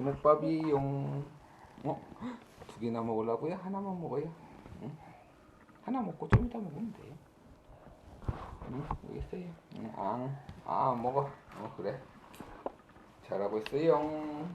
주먹밥이용. 어? 두 개나 먹으려고요? 하나만 먹어요. 응? 하나 먹고 좀 이따 먹으면 돼요. 응? 있어요. 응, 앙. 아, 먹어. 어, 그래. 잘하고 있어요.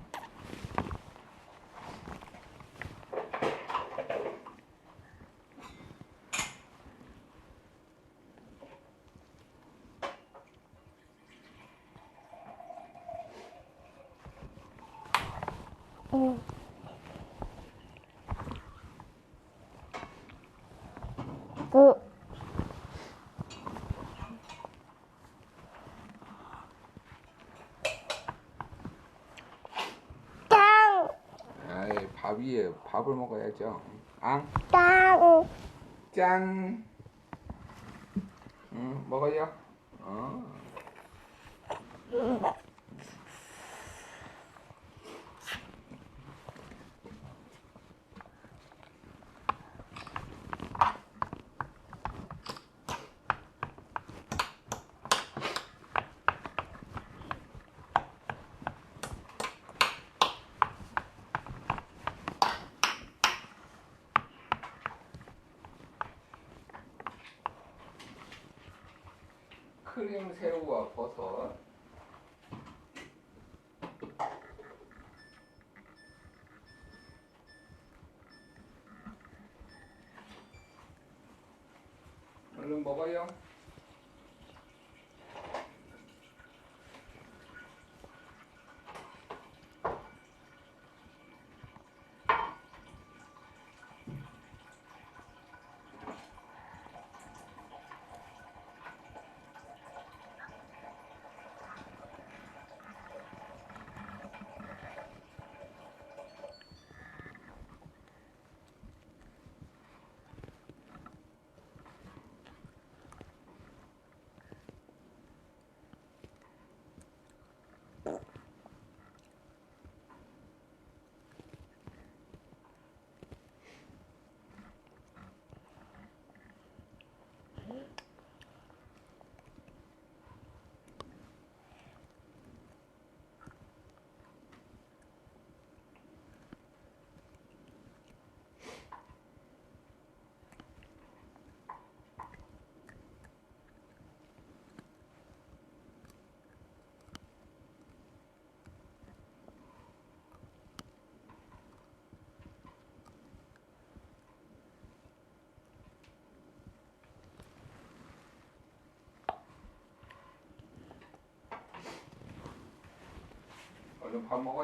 그, 땅, 아이, 밥이에요. 밥을 먹어야죠. 앙. 땅, 짠. 응, 먹어요. 어. 새우와 버섯. 얼른 먹어요. 얼른 밥먹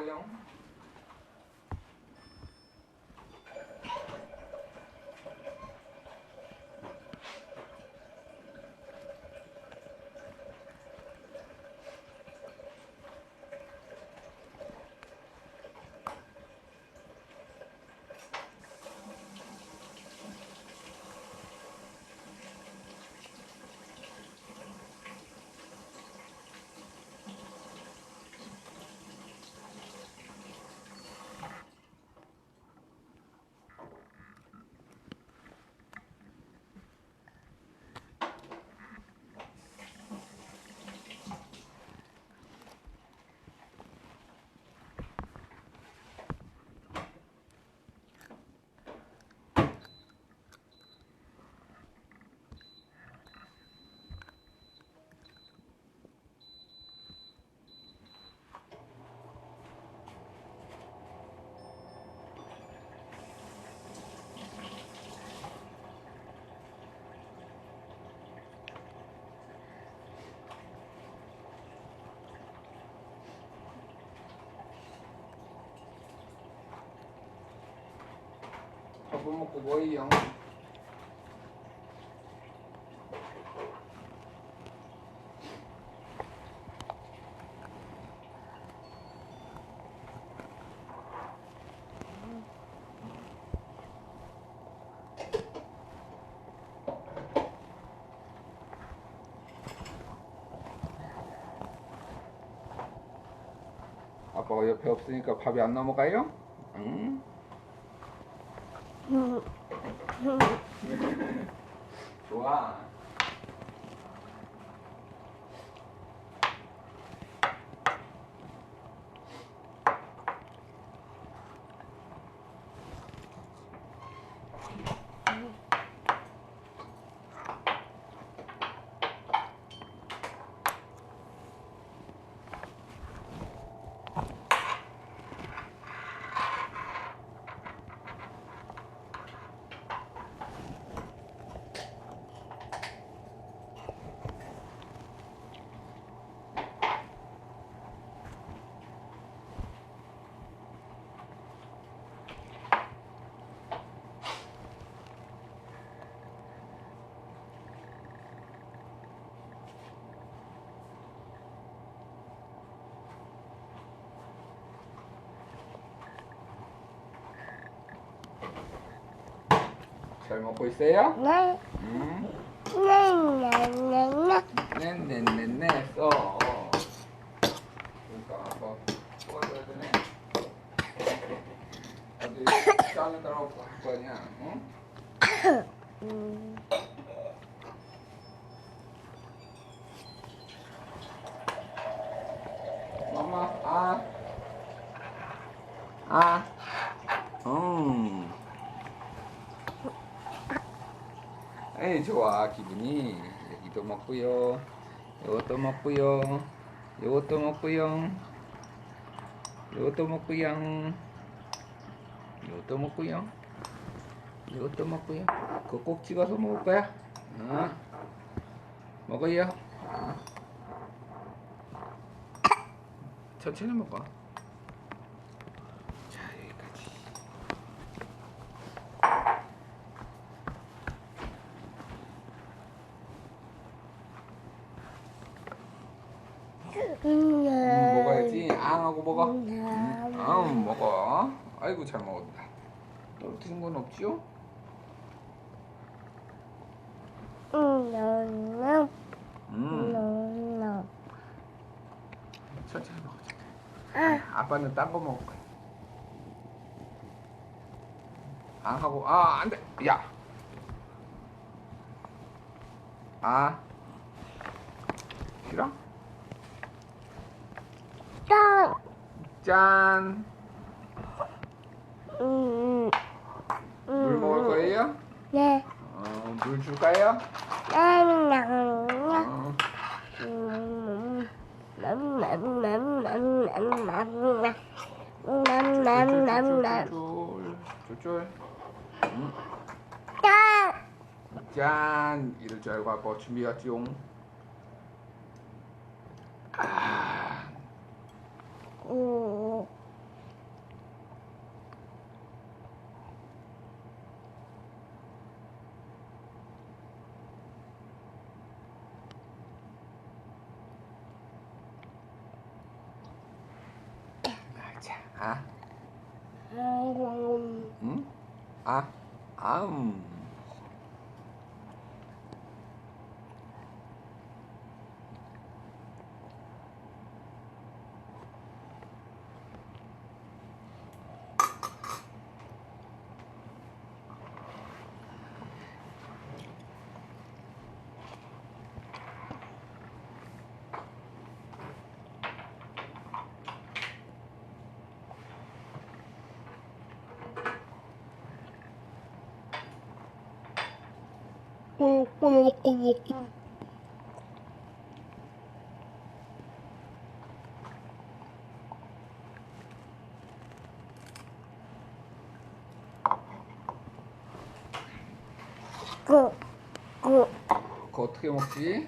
밥을 먹고 뭐해요? 아빠가 옆에 없으니까 밥이 안 넘어가요? 응? 응. 좋 잘 먹고 있어요? 네. 응. 네, 네, 네, 네. 네, 네, 네, 네. 써. 좋아 기분이. 여기도 먹고요. 이것도 먹고요. 이것도 먹고요. 이것도 먹고요. 이것도 먹고요. 이것도 먹고요. 그거 꼭 찍어서 먹을 거야. 응 먹어요. 응. 천천히 먹어 자 여기까지 음, 음, 먹어야지 앙하고 먹어. 음, 음, 앙 먹어. 아이고 잘 먹었다. 떨어뜨린 건 없지요? 음, 음, 천천히 먹어 천천히 아빠는 딴 거 먹을 거야. 앙하고 아 안돼. 야. 아, 싫어? 짠. 짠. 음, 음. 물 먹을 거예요? 네. 어, 물 줄까요? 네. 어, 짠. 이럴 줄 알고 아빠 준비했지용. 음. 아, 음, 응? 아, 아음. 그, 그, 그거 어떻게 먹지?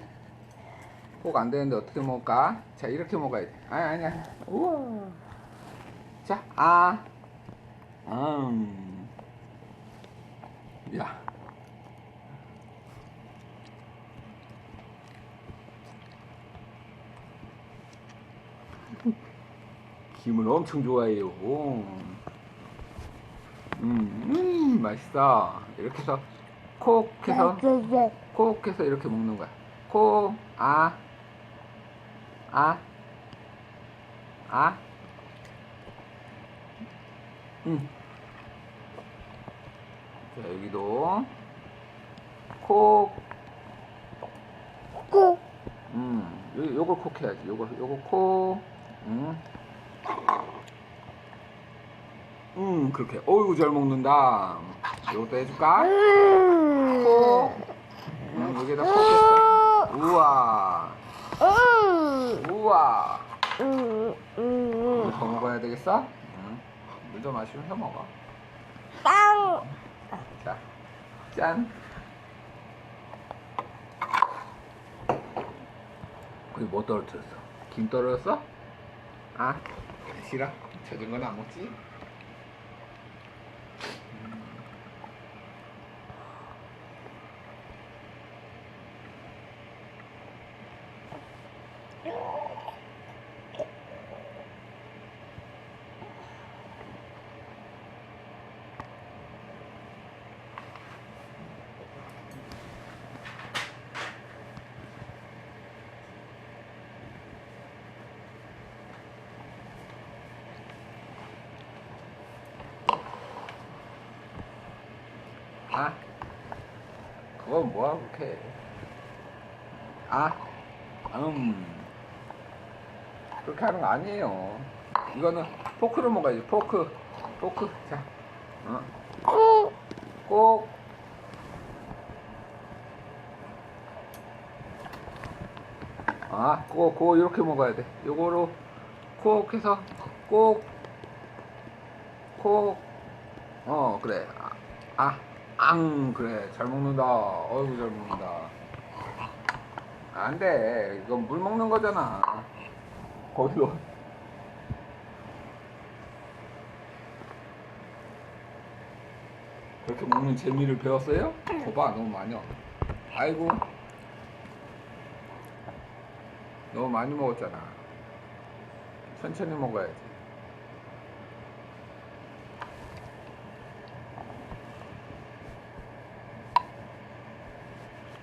꼭 안 되는데 어떻게 먹을까? 자, 이렇게 먹어야 돼. 아니, 아니야. 우와. 자, 아. 음. 야. 김을 엄청 좋아해요. 음, 음, 맛있어. 이렇게 해서 콕 해서 콕 해서 이렇게 먹는 거야. 콕, 아, 아, 아, 음. 자, 여기도 콕, 그, 음, 요, 요걸 콕 해야지. 요거, 요거 콕, 음. 음, 그렇게. 어이구, 잘 먹는다. 요것도 해줄까? 음, 콕. 음, 여기다 콕 했어. 우와. 음, 우와. 더 먹어야 되겠어? 응. 물좀 마시면서 먹어. 빵, 자, 짠. 거기 뭐 떨어뜨렸어? 김 떨어졌어? 아, 싫어. 젖은 건 안 먹지? 아 그건 뭐야 그렇게 아 음. 그렇게 하는 거 아니에요 이거는 포크로 먹어야지 포크 포크 자 어. 꾹. 꼭 아, 그거, 그거 이렇게 먹어야 돼. 요거로 콕 해서 꼭, 콕, 어, 그래. 아, 아, 앙, 그래. 잘 먹는다. 어이구, 잘 먹는다. 안 돼. 이건 물 먹는 거잖아. 거기로. 그렇게 먹는 재미를 배웠어요? 거봐, 너무 많이. 와. 아이고. 너무 많이 먹었잖아. 천천히 먹어야지.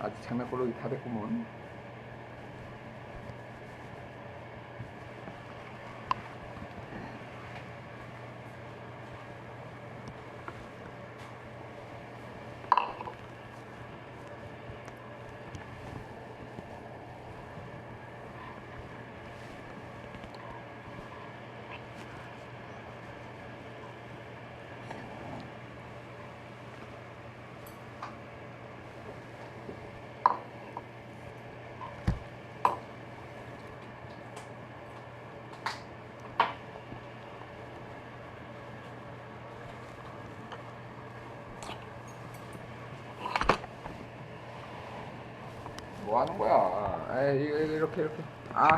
아직 장난꾸러기 다 됐구먼. 뭐 하는 거야? 에이, 이렇게, 이렇게. 아.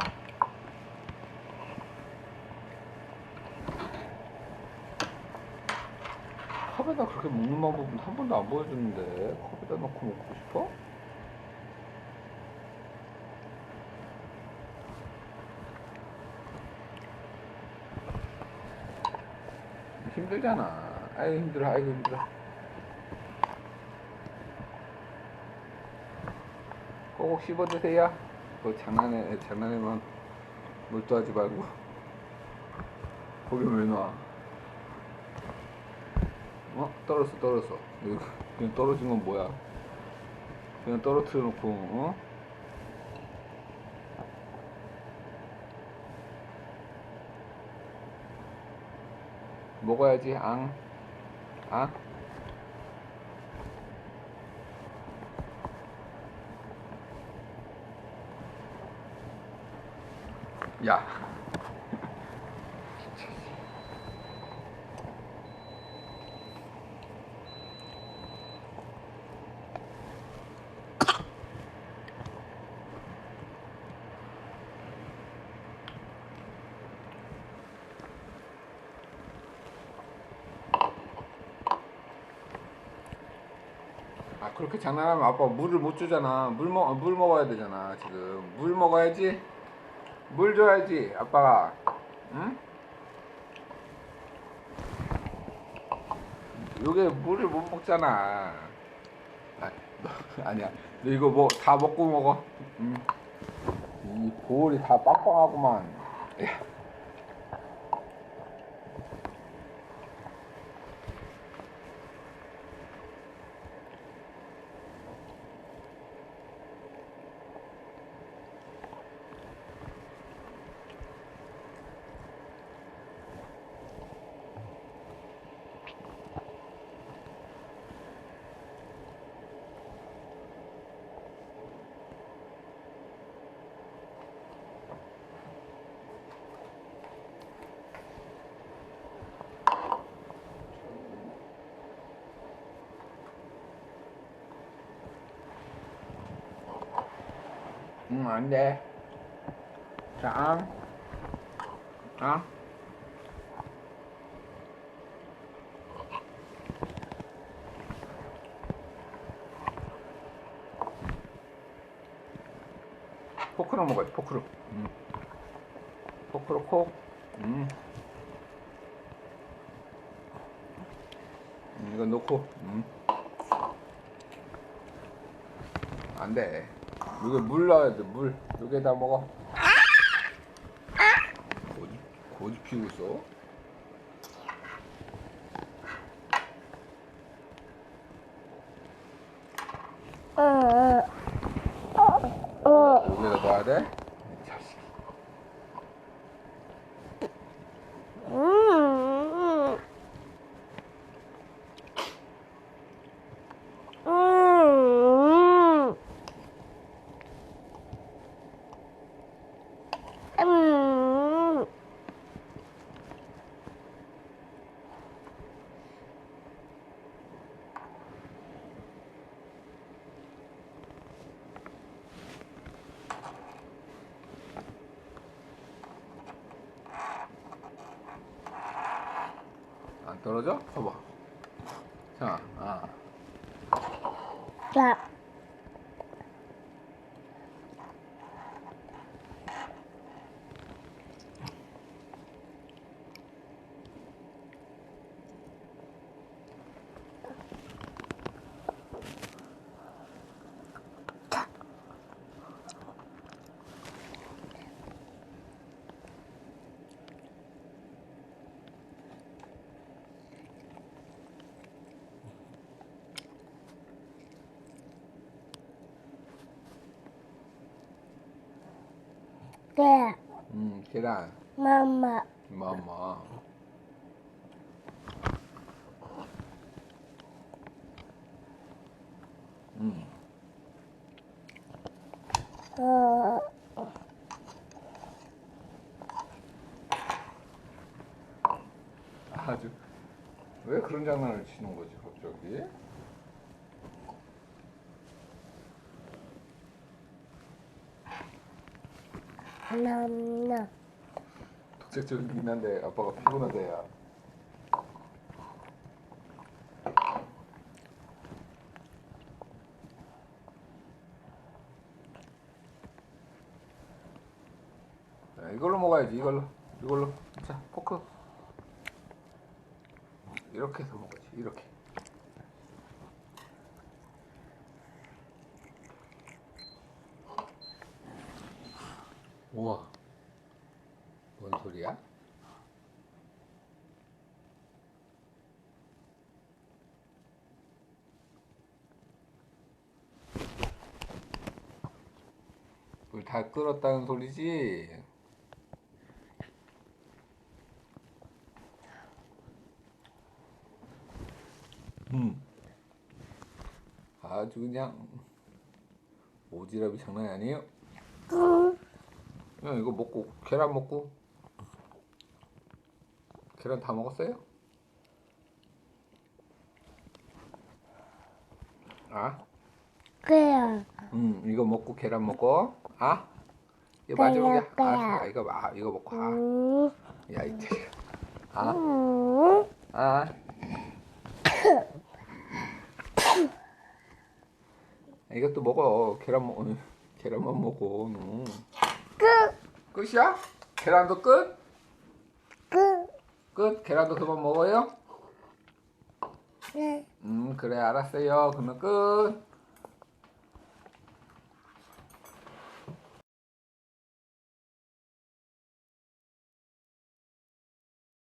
컵에다 그렇게 먹는 방법은 한 번도 안 보여줬는데, 컵에다 넣고 먹고 싶어? 힘들잖아. 아이고, 힘들어, 아이고, 힘들어. 꼭꼭 씹어 드세요. 뭐 장난해 장난에만 몰두하지 말고 거기 왜 놔? 어 떨었어. 이거 그냥 떨어진 건 뭐야? 그냥 떨어뜨려 놓고 어? 먹어야지 앙 앙. 야. 아 그렇게 장난하면 아빠 물을 못 주잖아. 물 먹, 물 먹어야 되잖아 지금. 물 먹어야지. 물 줘야지 아빠가 응? 요게 물을 못 먹잖아 아, 너, 아니야 너 이거 뭐 다 먹고 먹어 응. 이 볼이 다 빵빵하구만 야. 응, 안 돼. 자, 앙. 앙. 포크로 먹어야지, 포크로. 음. 포크로 콕. 음. 음, 이거 넣고. 음. 안 돼. 이거 물 넣어야 돼, 물. 여기다 먹어. 고집, 고집 피우고 있어. 어, 어, 어. 여기다 넣어야 돼? 떨어져? 봐봐. 자, 아. 자, 네, 음, 계란. 마마. 마마. 음. 어, 아주 왜 그런 장난을 치는 거지 갑자기? 남나. 독색적이긴 한데 아빠가 피곤하대야. 자, 이걸로 먹어야지 이걸로 이걸로 자 포크 이렇게 해서 먹어야지 이렇게 우와 뭔 소리야? 물 다 끓었다는 소리지? 음. 아주 그냥 오지랖이 장난이 아니에요. 응. 그냥 이거 먹고 계란 먹고 계란 다 먹었어요? 아? 그래요. 음 이거 먹고 계란 먹고 아? 이거 그래요, 아. 이거 아 이거 먹고 음. 아야이 자식아 아? 음. 아? 이것도 먹어 계란 먹 어, 계란만 먹어 너. 끝. 끝이야? 계란도 끝? 끝. 끝? 계란도 그만 먹어요? 네. 음 그래 알았어요 그러면 끝